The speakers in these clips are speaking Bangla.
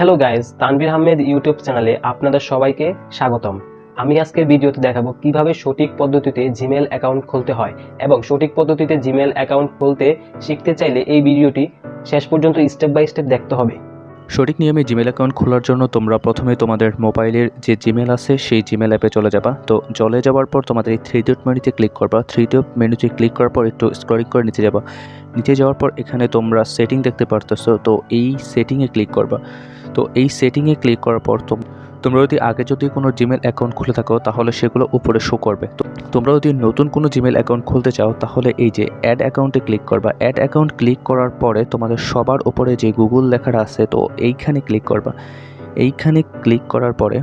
Hello guys Tanvir Ahmed YouTube চ্যানেলে আপনাদের সবাইকে স্বাগতম। আমি আজকের ভিডিওতে দেখাবো কীভাবে সঠিক পদ্ধতিতে জিমেল অ্যাকাউন্ট খুলতে হয় এবং সঠিক পদ্ধতিতে জিমেল অ্যাকাউন্ট খুলতে শিখতে চাইলে এই ভিডিওটি শেষ পর্যন্ত স্টেপ বাই স্টেপ দেখতে হবে। সঠিক নিয়মে জিমেল অ্যাকাউন্ট খোলার জন্য তোমরা প্রথমে তোমাদের মোবাইলের যে জিমেল আছে সেই জিমেল অ্যাপে চলে যাবা। তো চলে যাওয়ার পর তোমাদের এই থ্রি ডট মেনুতে ক্লিক করবা। থ্রি ডট মেনুতে ক্লিক করার পর একটু স্ক্রলিং করে নিচে যাবা। নিচে যাওয়ার পর এখানে তোমরা সেটিং দেখতে পারতেছো। তো এই সেটিংয়ে ক্লিক করবা। তো এই সেটিংয়ে ক্লিক করার পর তোম- তোমরা যদি আগে যদি কোনো জিমেল অ্যাকাউন্ট খুলে থাকো, তাহলে সেগুলো উপরে শো করবে। তো তোমরা যদি নতুন কোনো জিমেল অ্যাকাউন্ট খুলতে চাও, তাহলে এই যে অ্যাড অ্যাকাউন্টে ক্লিক করবা। অ্যাড অ্যাকাউন্ট ক্লিক করার পরে তোমাদের সবার উপরে যে গুগল লেখাটা আছে, তো এইখানে ক্লিক করবা। এইখানে ক্লিক করার পরে,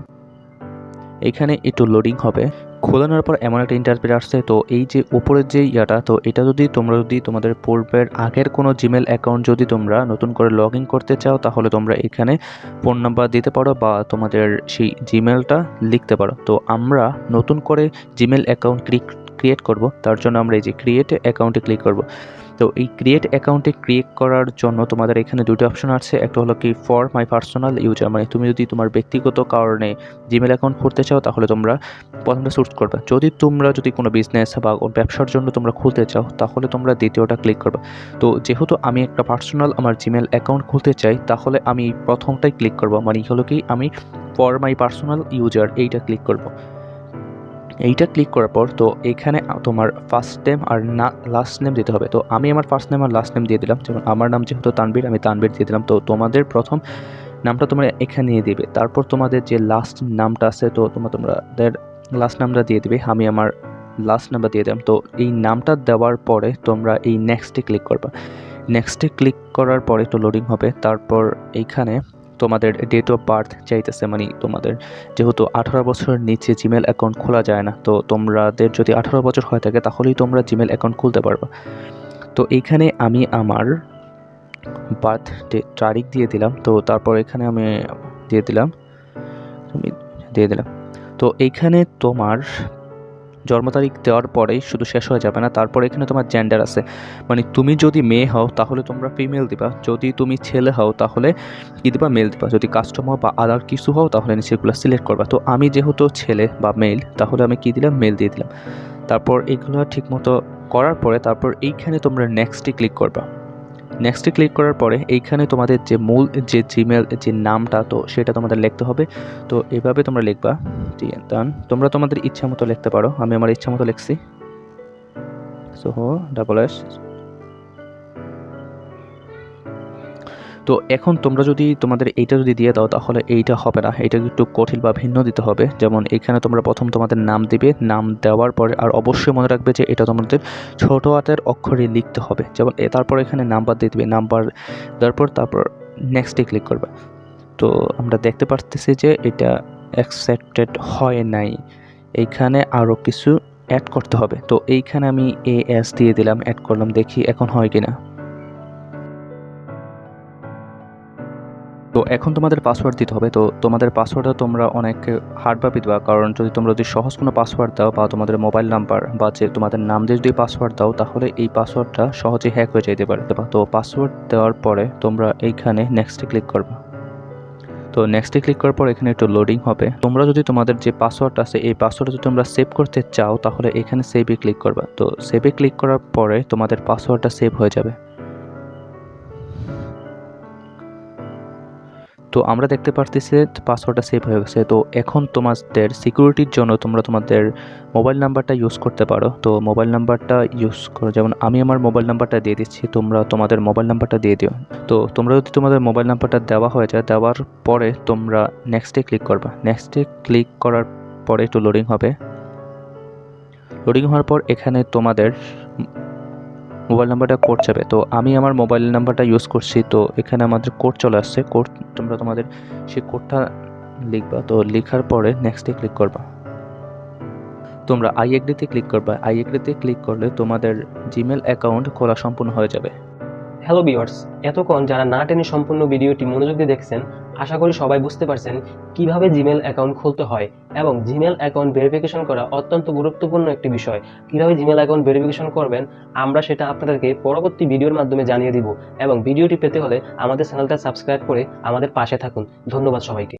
এইখানে একটু লোডিং হবে। খোলানোর পর এমন একটা ইন্টারপ্রেট আসছে, তো এই যে উপরের যে ইয়াটা, তো এটা যদি তোমরা যদি তোমাদের পূর্বের আগের কোনো জিমেল অ্যাকাউন্ট যদি তোমরা নতুন করে লগ ইন করতে চাও, তাহলে তোমরা এখানে ফোন নাম্বার দিতে পারো বা তোমাদের সেই জিমেলটা লিখতে পারো। তো আমরা নতুন করে জিমেল অ্যাকাউন্ট ক্রিয়েট করব, তার জন্য আমরা এই যে ক্রিয়েট অ্যাকাউন্টে ক্লিক করব। তো এই ক্রিয়েট অ্যাকাউন্টে ক্রিয়েট করার জন্য তোমাদের এখানে দুটো অপশন আছে। একটা হলো কি ফর মাই পার্সোনাল ইউজার মানে তুমি যদি তোমার ব্যক্তিগত কারণে জিমেল অ্যাকাউন্ট করতে চাও, তাহলে তোমরা প্রথমটা চুজ করবে। যদি তোমরা যদি কোনো বিজনেস বা ব্যবসার জন্য তোমরা খুলতে চাও, তাহলে তোমরা দ্বিতীয়টা ক্লিক করবে। তো যেহেতু আমি একটা পার্সোনাল আমার জিমেল অ্যাকাউন্ট খুলতে চাই, তাহলে আমি প্রথমটাই ক্লিক করব। মানে হলো কি, আমি ফর মাই পার্সোনাল ইউজার এইটা ক্লিক করব। এইটা ক্লিক করার পর তো এখানে তোমার ফার্স্ট নেম আর না লাস্ট নেম দিতে হবে। তো আমি আমার ফার্স্ট নেম আর লাস্ট নেম দিয়ে দিলাম। যেমন আমার নাম যেহেতু তানবীর আমি তানবীর দিয়ে দিলাম। তো তোমাদের প্রথম নামটা তোমরা এখানে দিয়ে দিবে। তারপর তোমাদের যে লাস্ট নামটা আছে, তো তোমরা, তোমাদের লাস্ট নামটা দিয়ে দিবে। আমি আমার লাস্ট নাম্বার দিয়ে দিলাম। তো এই নামটা দেওয়ার পরে তোমরা এই নেক্সটে ক্লিক করবা। নেক্সটে ক্লিক করার পরে একটু লোডিং হবে। তারপর এইখানে তোমাদের ডেট অফ বার্থ চাইতেছে মানে তোমাদের যেহেতু আঠারো বছরের নিচে জিমেল অ্যাকাউন্ট খোলা যায় না, তো তোমাদের যদি আঠারো বছর হয়ে থাকে, তাহলেই তোমরা জিমেল অ্যাকাউন্ট খুলতে পারবা। তো এইখানে আমি আমার বার্থ ডে তারিখ দিয়ে দিলাম, তো তারপর এখানে আমি দিয়ে দিলাম দিয়ে দিলাম। তো এইখানে তোমার জন্ম তারিখ দেওয়ার পরেই শুধু শেষ হয়ে যাবে না, তারপর এখানে তোমার জেন্ডার আছে। মানে তুমি যদি মেয়ে হও, তাহলে তোমরা ফিমেল দিবা। যদি তুমি ছেলে হও, তাহলে কী দিবা? মেল দিবা। যদি কাস্টমার বা আদার কিছু হও, তাহলে সেগুলো সিলেক্ট করবা। তো আমি যেহেতু ছেলে বা মেল তাহলে আমি কী দিলাম? মেল দিয়ে দিলাম। তারপর এগুলো ঠিকমতো করার পরে, তারপর এইখানে তোমরা নেক্সটে ক্লিক করবা। নেক্সটে ক্লিক করার পরে এইখানে তোমাদের যে মূল, যে জিমেল যে নামটা, তো সেটা তোমাদের লিখতে হবে। তো এভাবে তোমরা লিখবা। টিএন তোমরা তোমাদের ইচ্ছা মতো লিখতে পারো। আমি আমার ইচ্ছা মতো লিখছি। সোহো ডাবল এস তো এখন তোমরা যদি তোমাদের এইটা যদি দিয়ে দাও, তাহলে এইটা হবে না। এটা একটু কঠিন বা ভিন্ন দিতে হবে। যেমন এখানে তোমরা প্রথম তোমাদের নাম দিবে। নাম দেওয়ার পরে আর অবশ্যই মনে রাখবে যে এটা তোমাদের ছোট হাতের অক্ষরে লিখতে হবে। যেমন তারপর এখানে নাম্বার দিয়ে দিবে। নাম্বার দেওয়ার পর তারপর নেক্সটে ক্লিক করবে। তো আমরা দেখতে পারতেছি যে এটা অ্যাকসেপ্টেড হয় নাই। এইখানে আরও কিছু অ্যাড করতে হবে। তো এইখানে আমি এ এস দিয়ে দিলাম। অ্যাড করলাম। দেখি এখন হয় কিনা। তো এখন তোমাদের পাসওয়ার্ড দিতে হবে। তো তোমাদের পাসওয়ার্ডটা তোমরা অনেক হার্ডভাবে দেওয়া কারণ যদি তোমরা যদি সহজ কোনো পাসওয়ার্ড দাও বা তোমাদের মোবাইল নাম্বার বা যে তোমাদের নাম দিয়ে যদি পাসওয়ার্ড দাও, তাহলে এই পাসওয়ার্ডটা সহজে হ্যাক হয়ে যেতে পারে। তো পাসওয়ার্ড দেওয়ার পরে তোমরা এইখানে নেক্সটে ক্লিক করবে। তো নেক্সটে ক্লিক করার পর এখানে একটু লোডিং হবে। তোমরা যদি তোমাদের যে পাসওয়ার্ড আছে, এই পাসওয়ার্ড যদি তোমরা সেভ করতে চাও, তাহলে এখানে সেভে ক্লিক করবে। তো সেভে ক্লিক করার পরে তোমাদের পাসওয়ার্ডটা সেভ হয়ে যাবে। তো আমরা দেখতে পারতেছি পাসওয়ার্ডটা সেভ হয়ে গেছে। তো এখন তোমাদের সিকিউরিটির জন্য তোমরা তোমাদের মোবাইল নাম্বারটা ইউজ করতে পারো। তো মোবাইল নাম্বারটা ইউজ করো। যেমন আমি আমার মোবাইল নাম্বারটা দিয়ে দিচ্ছি, তোমরা তোমাদের মোবাইল নাম্বারটা দিয়ে দিও। তো তোমরা যদি তোমাদের মোবাইল নাম্বারটা দেওয়া হয়ে যায়, দেওয়ার পরে তোমরা নেক্সটে ক্লিক করবা। নেক্সটে ক্লিক করার পরে একটু লোডিং হবে। লোডিং হওয়ার পর এখানে তোমাদের মোবাইল নাম্বারটা কোড যাবে। তো আমি আমার মোবাইল নাম্বারটা ইউজ করছি, তো এখানে আমাদের কোড চলে আসছে। কোড তোমরা তোমাদের সেই কোডটা লিখবা, তো লেখার পরে নেক্সটে ক্লিক করবা। তোমরা আই এগ্রিতে ক্লিক করবা। আই এগ্রিতে ক্লিক করলে তোমাদের জিমেল অ্যাকাউন্ট খোলা সম্পূর্ণ হয়ে যাবে। হ্যালো ভিউয়ার্স এতক্ষণ যারা না টেনে সম্পূর্ণ ভিডিওটি মনোযোগ দিয়ে দেখছেন, আশা করি সবাই বুঝতে পারছেন কীভাবে জিমেল অ্যাকাউন্ট খুলতে হয় এবং জিমেল অ্যাকাউন্ট ভেরিফিকেশন করা অত্যন্ত গুরুত্বপূর্ণ একটি বিষয়। কীভাবে জিমেল অ্যাকাউন্ট ভেরিফিকেশন করবেন, আমরা সেটা আপনাদেরকে পরবর্তী ভিডিওর মাধ্যমে জানিয়ে দিব এবং ভিডিওটি পেতে হলে আমাদের চ্যানেলটা সাবস্ক্রাইব করে আমাদের পাশে থাকুন। ধন্যবাদ সবাইকে।